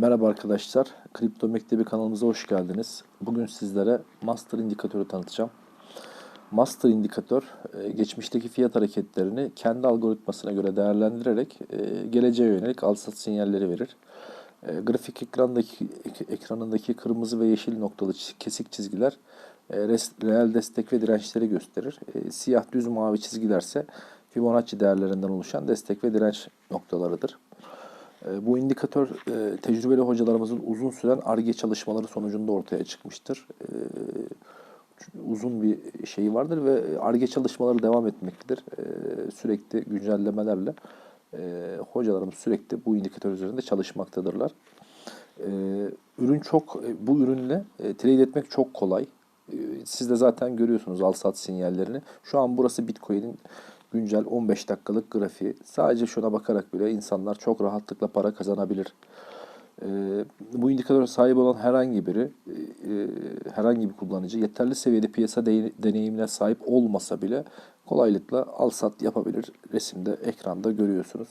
Merhaba arkadaşlar, Kripto Mektebi kanalımıza hoş geldiniz. Bugün sizlere Master indikatörü tanıtacağım. Master indikatör, e, geçmişteki fiyat hareketlerini kendi algoritmasına göre değerlendirerek e, geleceğe yönelik al-sat sinyalleri verir. E, Grafik ekrandaki ek- ekranındaki kırmızı ve yeşil noktalı kesik çizgiler reel destek ve dirençleri gösterir. Siyah düz mavi çizgilerse Fibonacci değerlerinden oluşan destek ve direnç noktalarıdır. E, Bu indikatör e, tecrübeli hocalarımızın uzun süren ARGE çalışmaları sonucunda ortaya çıkmıştır. E, Uzun bir şeyi vardır ve ARGE çalışmaları devam etmektedir. E, Sürekli güncellemelerle e, hocalarımız sürekli bu indikatör üzerinde çalışmaktadırlar. Ürün çok, e, bu ürünle trade etmek çok kolay. Siz de zaten görüyorsunuz al-sat sinyallerini. Şu an burası Bitcoin'in güncel 15 dakikalık grafiği. Sadece şuna bakarak bile insanlar çok rahatlıkla para kazanabilir. Ee, bu indikatöre sahip olan herhangi biri, e, e, herhangi bir kullanıcı yeterli seviyede piyasa de- deneyimine sahip olmasa bile kolaylıkla al sat yapabilir. Resimde, ekranda görüyorsunuz.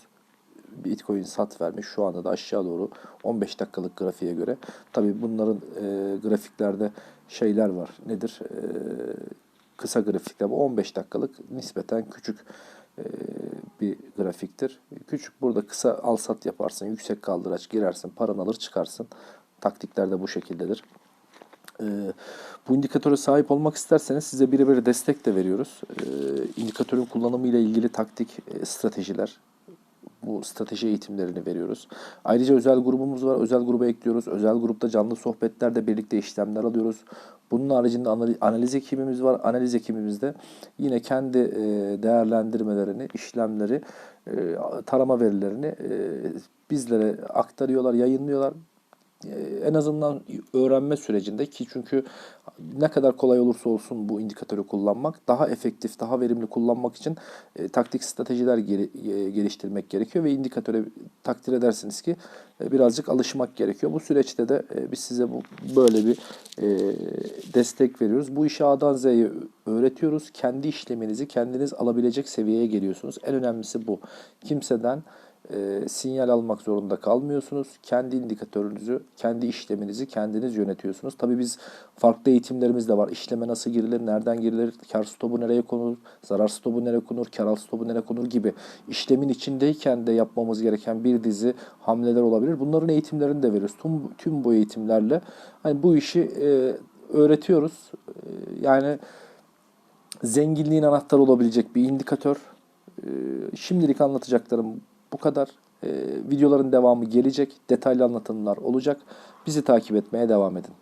Bitcoin sat vermiş şu anda da aşağı doğru 15 dakikalık grafiğe göre. Tabii bunların e, grafiklerde şeyler var. Nedir? E, kısa grafikler bu 15 dakikalık nispeten küçük bir grafiktir. Küçük burada kısa al sat yaparsın, yüksek kaldıraç girersin, paranı alır çıkarsın. Taktikler de bu şekildedir. Bu indikatöre sahip olmak isterseniz size birebir destek de veriyoruz. Ee, indikatörün kullanımı ile ilgili taktik stratejiler, bu strateji eğitimlerini veriyoruz. Ayrıca özel grubumuz var. Özel gruba ekliyoruz. Özel grupta canlı sohbetlerde birlikte işlemler alıyoruz. Bunun haricinde anali- analiz ekibimiz var. Analiz ekibimizde yine kendi e, değerlendirmelerini, işlemleri, e, tarama verilerini e, bizlere aktarıyorlar, yayınlıyorlar. E, En azından öğrenme sürecinde ki çünkü ne kadar kolay olursa olsun bu indikatörü kullanmak daha efektif, daha verimli kullanmak için e, taktik stratejiler geri- e, geliştirmek gerekiyor ve indikatöre takdir edersiniz ki e, birazcık alışmak gerekiyor. Bu süreçte de e, biz size bu böyle bir e, destek veriyoruz. Bu işi A'dan Z'ye öğretiyoruz. Kendi işleminizi kendiniz alabilecek seviyeye geliyorsunuz. En önemlisi bu. Kimseden e, sinyal almak zorunda kalmıyorsunuz. Kendi indikatörünüzü, kendi işleminizi kendiniz yönetiyorsunuz. Tabii biz farklı eğitimlerimiz de var. İşleme nasıl girilir, nereden girilir, kar stopu nereye konur, zarar stopu nereye konur, kar stopu nereye konur gibi işlemin içindeyken de yapmamız gereken bir dizi hamleler olabilir. Bunların eğitimlerini de veriyoruz. Tüm, tüm bu eğitimlerle hani bu işi e, öğretiyoruz. E, yani zenginliğin anahtarı olabilecek bir indikatör. Ee, Şimdilik anlatacaklarım bu kadar. Ee, Videoların devamı gelecek. Detaylı anlatımlar olacak. Bizi takip etmeye devam edin.